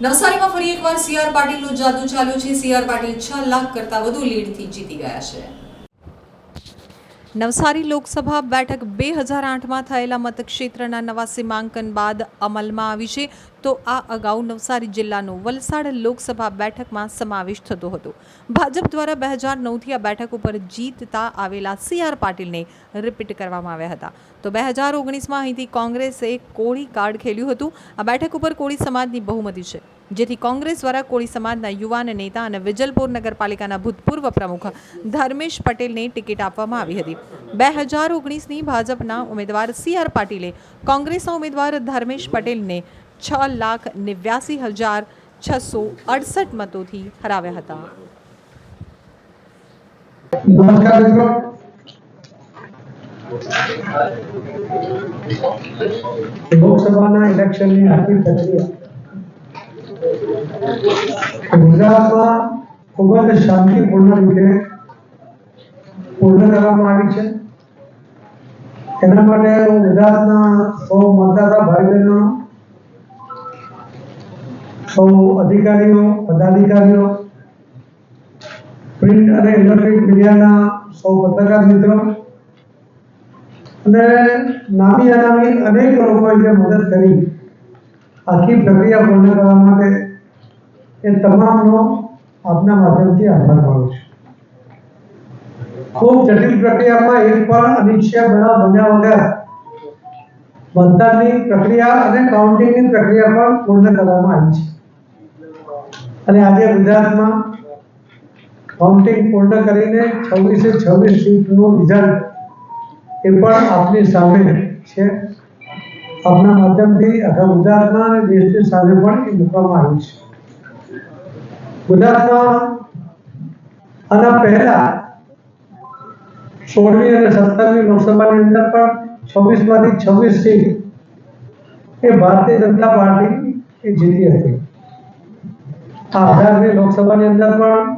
નવસારીમાં ફરી એકવાર સીઆર પાટીલનું જાદુ ચાલ્યું છે. સીઆર પાટીલ છ લાખ કરતાં વધુ લીડથી જીતી ગયા છે. નવસારી લોકસભા બેઠક બે હજાર આઠમાં થયેલા મતક્ષેત્રના નવા સીમાંકન બાદ અમલમાં આવી છે. તો આ અગાઉ નવસારી જિલ્લાનો વલસાડ લોકસભા બેઠકમાં સમાવેશ થતો હતો. ભાજપ દ્વારા બે હજાર નવથી આ બેઠક ઉપર જીતતા આવેલા સી આર પાટીલને રિપીટ કરવામાં આવ્યા હતા. તો બે હજાર ઓગણીસમાં અહીંથી કોંગ્રેસે કોળી કાર્ડ ખેલ્યું હતું. આ બેઠક ઉપર કોળી સમાજની બહુમતી છે. જેથી કોંગ્રેસ દ્વારા કોળી સમાજના યુવાન નેતા અને વિજલપુર નગરપાલિકાના ભૂતપૂર્વ પ્રમુખ ધર્મેશ પટેલને ટિકિટ આપવામાં આવી હતી. બે હજાર ઓગણીસની ભાજપના ઉમેદવાર સી આર પાટીલે કોંગ્રેસના ઉમેદવાર ધર્મેશ પટેલને છ લાખ નેવ્યાસી હજાર છસો અડસઠ મતોથી હરાવ્યા હતા. લોકસભાના ઇલેક્શનની આખી પ્રક્રિયા ગુજરાતમાં ખૂબ જ શાંતિપૂર્ણ રીતે પૂર્ણ કરવામાં આવી છે. એના માટે હું ગુજરાતના સૌ મતદાતા ભાઈ બહેનો સૌ અધિકારીઓ, પદાધિકારીઓ, પ્રિન્ટ અને ઇલેક્ટ્રિક મીડિયાના સૌ પત્રકાર મિત્રો અને નામી અનામી અનેક લોકોએ જે મદદ કરી, આખી પ્રક્રિયા પૂર્ણ કરવા માટે એ તમામનો આપના માધ્યમથી આભાર માનું છું. ખૂબ જટિલ પ્રક્રિયામાં એક પણ અનિશ્ચય બનાવ બન્યા વગર બંધારણની પ્રક્રિયા અને કાઉન્ટિંગની પ્રક્રિયા પણ પૂર્ણ કરવામાં આવી છે. અને આજે ગુજરાતમાં કાઉન્ટિંગ પૂર્ણ કરીને છવ્વીસે છવ્વીસ સીટનું રિઝલ્ટ એ પણ આપની સામે છે. આપના માધ્યમથી આખા ગુજરાતમાં અને દેશની સામે પણ એ મૂકવામાં આવ્યું છે. ગુજરાતમાં આના પહેલા સોળમી અને સત્તરમી લોકસભાની અંદર પણ છવ્વીસમાંથી છવ્વીસ સીટ એ ભારતીય જનતા પાર્ટી જીતી હતી. આ અઢારમી લોકસભાની અંદર પણ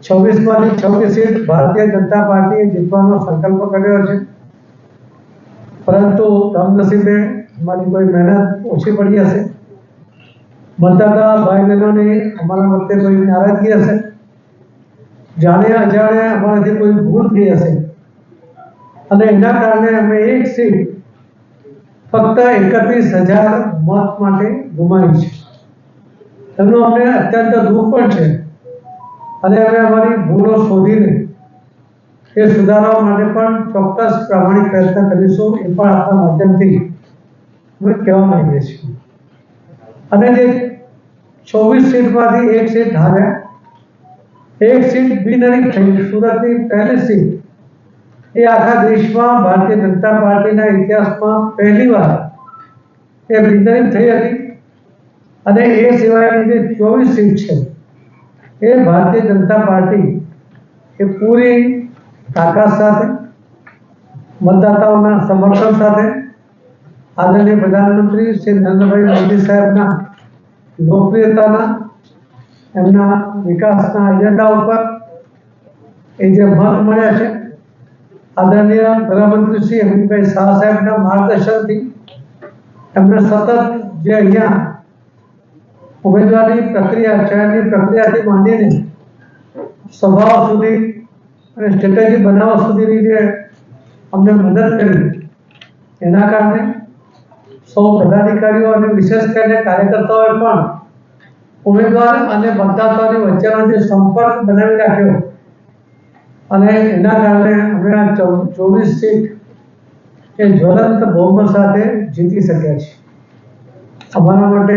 છવ્વીસમાંથી છવ્વીસ સીટ ભારતીય જનતા પાર્ટીએ જીતવાનો સંકલ્પ કર્યો છે. પરંતુ કમનસીબે અમારી કોઈ મહેનત ઓછી પડી હશે? મતદાતા ભાઈ બહેનોની અમારા વખતે કોઈ નારાજગી હશે? જાણે અજાણે અમારાથી કોઈ ભૂલ થઈ હશે? અને એના કારણે અમે એક સીટ ફક્ત એકત્રીસ હજાર મત માટે ગુમાવી છે. એમનું અમને અત્યંત દુઃખ પણ છે. અને અમે અમારી ભૂલો શોધીને એ સુધારવા માટે પણ ચોક્કસ પ્રામાણિક પ્રયત્ન કરીશું, એ પણ આપણા માધ્યમથી અમે કહેવા માંગીએ છીએ. અને જે ચોવીસ સીટમાંથી એક સીટ હારે, એક સીટ બિનહરીફ થઈ. સુરતની પહેલી સીટ એ આખા દેશમાં ભારતીય જનતા પાર્ટીના ઇતિહાસમાં પહેલીવાર એ બિનહરીફ થઈ હતી. અને એ સિવાયની જે ચોવીસ સીટ છે, એ ભારતીય જનતા પાર્ટી એ પૂરી તાકાત સાથે, મતદાતાઓના સમર્થન સાથે આદરણીય પ્રધાનમંત્રી શ્રી નરેન્દ્રભાઈ મોદી સાહેબના લોકપ્રિયતાના, એમના વિકાસના એજન્ડા ઉપર એ જે મત મળ્યા છે, આદરણીય પ્રધાનમંત્રી શ્રી અમિતભાઈ શાહ સાહેબના માર્ગદર્શનથી એમને સતત જે અહીંયા ઉમેદવારની પ્રક્રિયા, ચયનની પ્રક્રિયાથી માંડીને સ્વભાવ સુધી અને સ્ટ્રેટેજી બનાવવા સુધીની જે અમને મદદ કરી, એના કારણે સૌ પદાધિકારીઓ અને વિશેષ કરીને કાર્યકર્તાઓએ પણ ઉમેદવાર અને મતદાતાઓની વચ્ચેનો જે સંપર્ક બનાવી રાખ્યો. અને એના કારણે અમે આ ચોવીસ સીટ એ જ્વલંત બહુમત સાથે જીતી શક્યા છીએ. અમારા માટે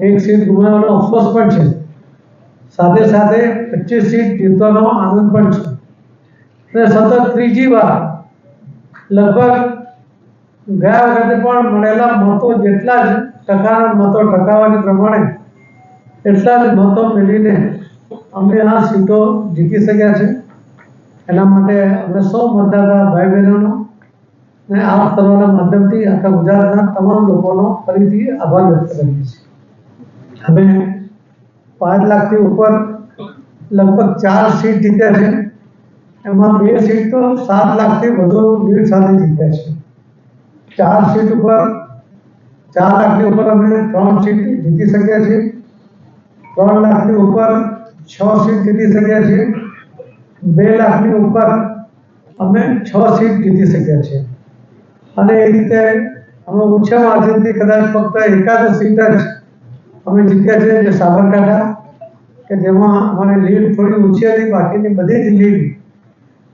એક સીટ ગુમાવવાનો અફસોસ પણ છે. સાથે સાથે પચીસ સીટ જીતવાનો આનંદ પણ છે. અને સતત ત્રીજી વાર લગભગ ગયા વખતે પણ મળેલા મતો જેટલા જ ટકાના મતો ટકાવાની પ્રમાણે એટલા જ મતો મેળવીને અમે આ સીટો જીતી શક્યા છે. એના માટે અમે સૌ મતદાતા ભાઈ બહેનોનો અને આ સર્વના માધ્યમથી આખા ગુજરાતના તમામ લોકોનો ફરીથી આભાર વ્યક્ત કરીએ છીએ. અમે પાંચ લાખથી ઉપર લગભગ ચાર સીટ જીત્યા છે. એમાં બે સીટ તો સાત લાખથી વધુ લીડ સાથે જીત્યા છે. ચાર સીટ ઉપર, ચાર લાખની ઉપર અમે ત્રણ સીટ જીતી શક્યા છીએ. ત્રણ લાખની ઉપર છ સીટ જીતી શક્યા છીએ. બે લાખની ઉપર અમે છ સીટ જીતી શક્યા છીએ. અને એ રીતે અમે ઓછા માર્જિનથી કદાચ ફક્ત એકાદ સીટ જ અમે જીત્યા છે જે સાબરકાંઠા, કે જેમાં અમારે લીડ થોડી ઓછી હતી, બાકીની બધી જ લીડ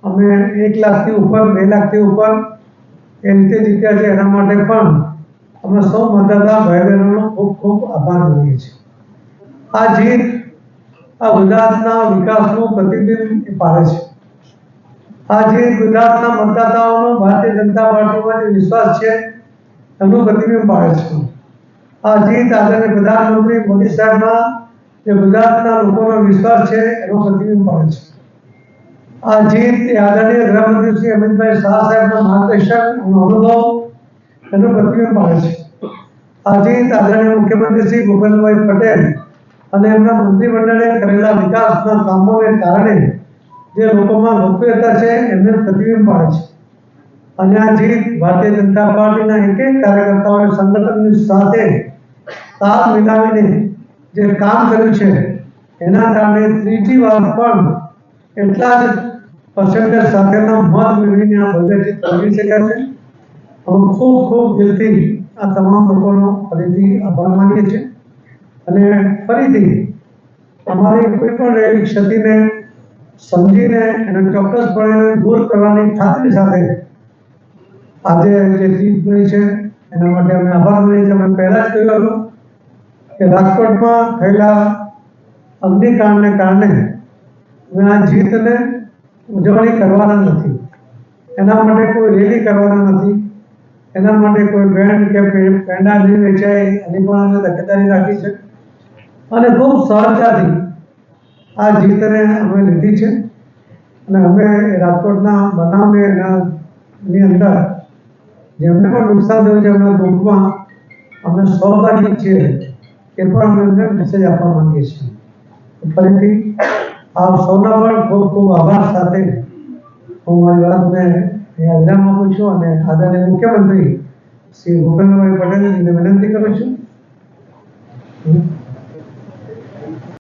અમે એક લાખથી ઉપર, બે લાખથી ઉપર એ રીતે જીત્યા છે, એના માટે પણ અમે સૌ મતદાતા ભાઈ બહેનોનો ખૂબ ખૂબ આભાર માનીએ છીએ. આ જીત આ ગુજરાતના વિકાસનું પ્રતિબિંબ પાડે છે. આ જીત ગુજરાતના મતદાતાઓનો ભારતીય જનતા પાર્ટીમાં જે વિશ્વાસ છે એનું પ્રતિબિંબ પાડે છે. આ જીત આદરણીય પ્રધાનમંત્રી મોદી સાહેબમાં જે ગુજરાતના લોકોનો વિશ્વાસ છે, એનો પ્રતિબિંબ પાડે છે. એ આદરણીય ગૃહમંત્રી શ્રી અમિતભાઈ શાહ સાહેબના માર્ગદર્શન અને અનુભવ એનું પ્રતિબિંબ પાડે છે. આ જીત આદરણીય મુખ્યમંત્રી શ્રી ભૂપેન્દ્રભાઈ પટેલ અને એમના મંત્રીમંડળે કરેલા વિકાસના કામોને કારણે જે લોકોમાં લોકપ્રિયતા છે, એમને પ્રતિબિંબ પાડે છે. અને આ ભારતીય જનતા પાર્ટીના એક એક કાર્યકર્તાઓએ સંગઠનની સાથે તાલ મિલાવીને જે કામ કર્યું છે, એના કારણે ત્રીજી વાર પણ એટલા જ પર્સન્ટેજ સાથેના મત મેળવીને આ ભવ્ય જીત મેળવી શક્યા છે. અમે ખૂબ ખૂબ દિલથી આ તમામ લોકોનો ફરીથી આભાર માનીએ છીએ. અને ફરીથી અમારી કોઈ પણ રહેલી ક્ષતિને સમજીને એને ચોક્કસપણે દૂર કરવાની ખાતરી સાથે આજે જે જીત બની છે, એના માટે અમે આભાર માનીએ છીએ. અમે પહેલા જ કહ્યું હતું કે રાજકોટમાં થયેલા અગ્નિકાંડને કારણે આ જીતને ઉજવણી કરવાના નથી. એના માટે કોઈ રેલી કરવાના નથી. એના માટે કોઈ બેન્ડ કે પેંડા નહીં વેચાય એની પણ અમે તકેદારી રાખી છે. અને ખૂબ સરળતાથી આ જીતને અમે લીધી છે. અને અમે રાજકોટના બનાવને એનાની અંદર જેમને પણ નુકસાન થયું છે એમના દુઃખમાં અમે સહભાગી છીએ એ પણ અમે એમને મેસેજ આપવા માંગીએ છીએ. ફરીથી આપ સૌના ખૂબ ખૂબ આભાર સાથે હું મારી વાતને અહીંયા આપું છું અને આદરણીય મુખ્યમંત્રી શ્રી ભૂપેન્દ્રભાઈ પટેલજીને વિનંતી કરું છું.